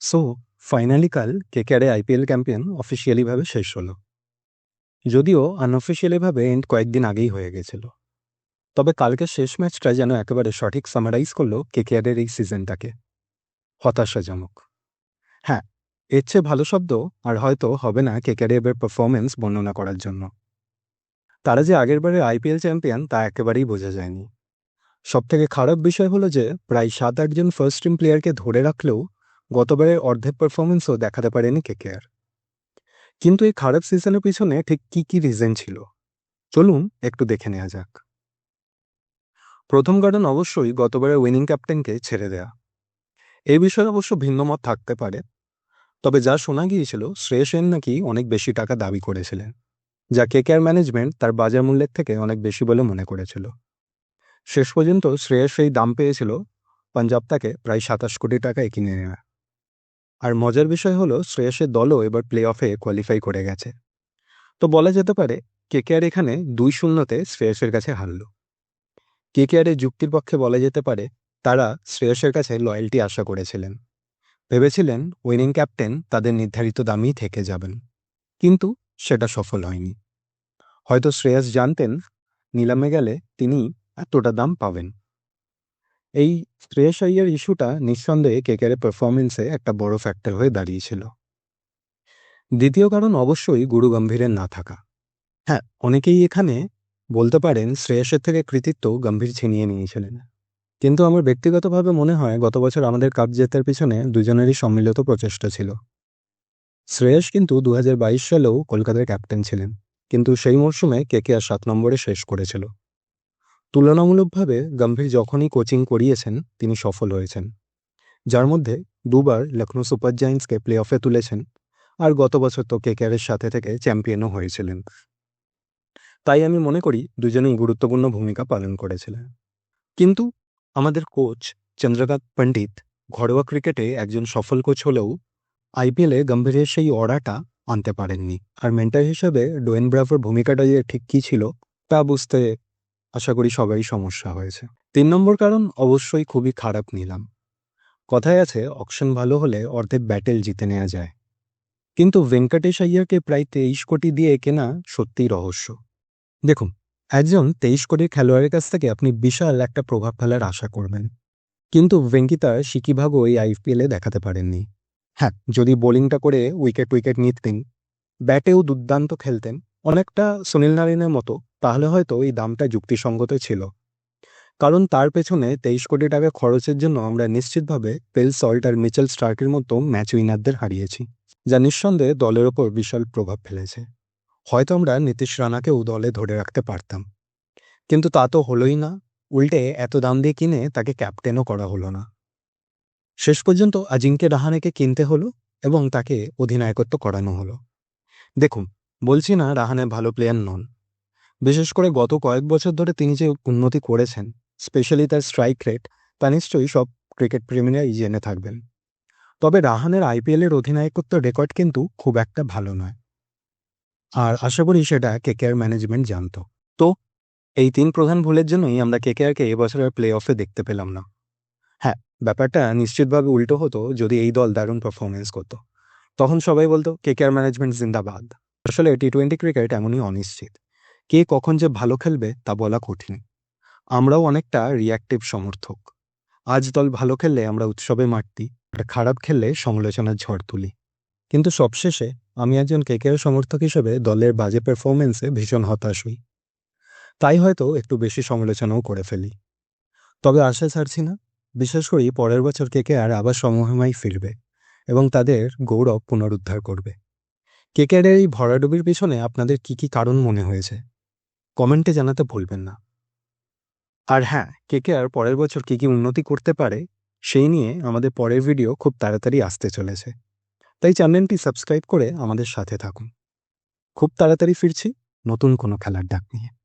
So finally কাল কেকেআরে IPL campaign অফিসিয়ালিভাবে শেষ হলো। যদিও আনঅফিসিয়ালিভাবে এন্ড কয়েকদিন আগেই হয়ে গেছিল। তবে কালকের শেষ ম্যাচটা যেন একেবারে সঠিক সামারাইজ করল কেকেআরের এই সিজনটাকে। হতাশাজনক। হ্যাঁ এর চেয়ে ভালো শব্দ আর হয়তো হবে না কেকেআরে এবার পারফরমেন্স বর্ণনা করার জন্য। তারা যে আগেরবারে আইপিএল চ্যাম্পিয়ন তা একেবারেই বোঝা যায়নি। সবথেকে খারাপ বিষয় হলো যে, প্রায় সাত আটজন ফার্স্ট টিম প্লেয়ারকে ধরে রাখলেও গতবারের অর্ধেক পারফরমেন্সও দেখাতে পারেনি কেকেআর কিন্তু এই খারাপ সিজনের পিছনে ঠিক কি কি রিজন ছিল? চলুন একটু দেখে নেওয়া যাক। প্রথম কারণ অবশ্যই গতবারের উইনিং ক্যাপ্টেনকে ছেড়ে দেয়া। এই বিষয়ে অবশ্য ভিন্নমত থাকতে পারে। তবে যা শোনা গিয়েছিল, শ্রেয়স সেন নাকি অনেক বেশি টাকা দাবি করেছিলেন, যা কেকেআর ম্যানেজমেন্ট তার বাজার মূল্যের থেকে অনেক বেশি বলে মনে করেছিল। শেষ পর্যন্ত শ্রেয়স সেই দাম পেয়েছিল, পাঞ্জাব তাকে প্রায় সাতাশ কোটি টাকায় কিনে নেওয়া আর মজার বিষয় হলো, শ্রেয়সের দলও এবার প্লে অফে কোয়ালিফাই করে গেছে। তো বলা যেতে পারে কেকেআর এখানে দুই শূন্যতে শ্রেয়সের কাছে হারল। কেকেআরের যুক্তির পক্ষে বলা যেতে পারে, তারা শ্রেয়সের কাছে লয়্যালটি আশা করেছিলেন। ভেবেছিলেন উইনিং ক্যাপ্টেন তাদের নির্ধারিত দামেই থেকে যাবেন। কিন্তু সেটা সফল হয়নি। হয়তো শ্রেয়স জানতেন, নিলামে গেলে তিনি এতটা দাম পাবেন। এই শ্রেয়স আইয়ার ইস্যুটা নিঃসন্দেহে কেকের পারফরমেন্সে একটা বড় ফ্যাক্টর হয়ে দাঁড়িয়েছিল। দ্বিতীয় কারণ অবশ্যই গুরু গম্ভীরের না থাকা। হ্যাঁ অনেকেই এখানে বলতে পারেন শ্রেয়সের থেকে কৃতিত্ব গম্ভীর ছিনিয়ে নিয়েছিলেন। কিন্তু আমার ব্যক্তিগতভাবে মনে হয় গত বছর আমাদের কাপ জেতার পিছনে দুজনেরই সম্মিলিত প্রচেষ্টা ছিল। শ্রেয়স কিন্তু দু হাজার বাইশ সালেও কলকাতার ক্যাপ্টেন ছিলেন। কিন্তু সেই মরশুমে কেকে আর সাত নম্বরে শেষ করেছিল। তুলনামূলকভাবে গম্ভীর যখনই কোচিং করিয়েছেন, তিনি সফল হয়েছেন। যার মধ্যে দুবার লখনৌ সুপার জায়েন্টসকে প্লে অফে তুলেছেন আর গত বছর তো কেকেআরের সাথে থেকে চ্যাম্পিয়নও হয়েছিলেন। তাই আমি মনে করি দুজনেই গুরুত্বপূর্ণ ভূমিকা পালন করেছিলেন। কিন্তু আমাদের কোচ চন্দ্রকান্ত পণ্ডিত ঘরোয়া ক্রিকেটে একজন সফল কোচ হলেও আইপিএলে গম্ভীরের সেই অরাটা আনতে পারেননি। আর মেন্টার হিসেবে ডোয়েন ব্রাভোর ভূমিকাটা যে ঠিক কী ছিল, তা বুঝতে আশা করি সবারই সমস্যা হয়েছে। তিন নম্বর কারণ, অবশ্যই খুবই খারাপ নিলাম। কথায় আছে, অকশন ভালো হলে অর্ধেক ব্যাটেল জিতে নেওয়া যায়। কিন্তু ভেঙ্কটেশ আইয়ারকে প্রায় তেইশ কোটি দিয়ে কেনা সত্যিই রহস্য। দেখুন, একজন তেইশ কোটির খেলোয়াড়ের কাছ থেকে আপনি বিশাল একটা প্রভাব ফেলার আশা করবেন। কিন্তু ভেঙ্কিতা সিকিভাগও এই আইপিএলে দেখাতে পারেননি। হ্যাঁ যদি বোলিংটা করে উইকেট উইকেট নিতেন, ব্যাটেও দুর্দান্ত খেলতেন, অনেকটা সুনীল নারিনের মতো তাহলে হয়তো এই দামটা যুক্তিসঙ্গত ছিল। কারণ তার পেছনে তেইশ কোটি টাকা খরচের জন্য আমরা নিশ্চিতভাবে পেল সল্ট আর মিচেল স্টার্কের মতো ম্যাচ উইনারদের হারিয়েছি, যা নিঃসন্দেহে দলের ওপর বিশাল প্রভাব ফেলেছে। হয়তো আমরা নীতিশ রানাকেও দলে ধরে রাখতে পারতাম। কিন্তু তা তো হলোই না, উল্টে এত দাম দিয়ে কিনে তাকে ক্যাপ্টেনও করা হলো না। শেষ পর্যন্ত আজিঙ্কে রাহানেকে কিনতে হলো এবং তাকে অধিনায়কত্ব করানো হলো। দেখুন, বলছি না রাহানে ভালো প্লেয়ার নন। বিশেষ করে গত কয়েক বছর ধরে তিনি যে উন্নতি করেছেন স্পেশালি তার স্ট্রাইক রেট তা নিশ্চয়ই সব ক্রিকেট প্রেমীরাই জেনে থাকবেন। তবে রাহানের আইপিএলের অধিনায়কত্ব রেকর্ড কিন্তু খুব একটা ভালো নয়। আর আশা করি সেটা কেকেআর ম্যানেজমেন্ট জানত। তো, এই তিন প্রধান ভুলের জন্যই আমরা কেকেআরকে এবছরের প্লে অফে দেখতে পেলাম না। হ্যাঁ ব্যাপারটা নিশ্চিতভাবে উল্টো হতো যদি এই দল দারুণ পারফরমেন্স করতো। তখন সবাই বলতো কেকেআর ম্যানেজমেন্ট জিন্দাবাদ। আসলে টি টোয়েন্টি ক্রিকেট এমনই অনিশ্চিত। কে কখন যে ভালো খেলবে তা বলা কঠিন। আমরাও অনেকটা রিয়াক্টিভ সমর্থক। আজ দল ভালো খেললে আমরা উৎসবে মারতি আর খারাপ খেললে সমালোচনার ঝড় তুলি। কিন্তু সবশেষে আমি একজন কেকের সমর্থক হিসেবে দলের বাজে পারফরমেন্সে ভীষণ হতাশ হই। তাই হয়তো একটু বেশি সমালোচনাও করে ফেলি। তবে আশা ছাড়ছি না। বিশেষ করি পরের বছর কেকে আর আবার সমহিমাই ফিরবে এবং তাদের গৌরব পুনরুদ্ধার করবে। কেকেআরের এই ভরাডুবির পিছনে আপনাদের কি কি কারণ মনে হয়েছে? কমেন্টে জানাতে ভুলবেন না। আর হ্যাঁ কে কে আর পরের বছর কি কি উন্নতি করতে পারে, সেই নিয়ে আমাদের পরের ভিডিও খুব তাড়াতাড়ি আসতে চলেছে। তাই চ্যানেলটি সাবস্ক্রাইব করে আমাদের সাথে থাকুন। খুব তাড়াতাড়ি ফিরছি নতুন কোনো খেলার ডাক নিয়ে।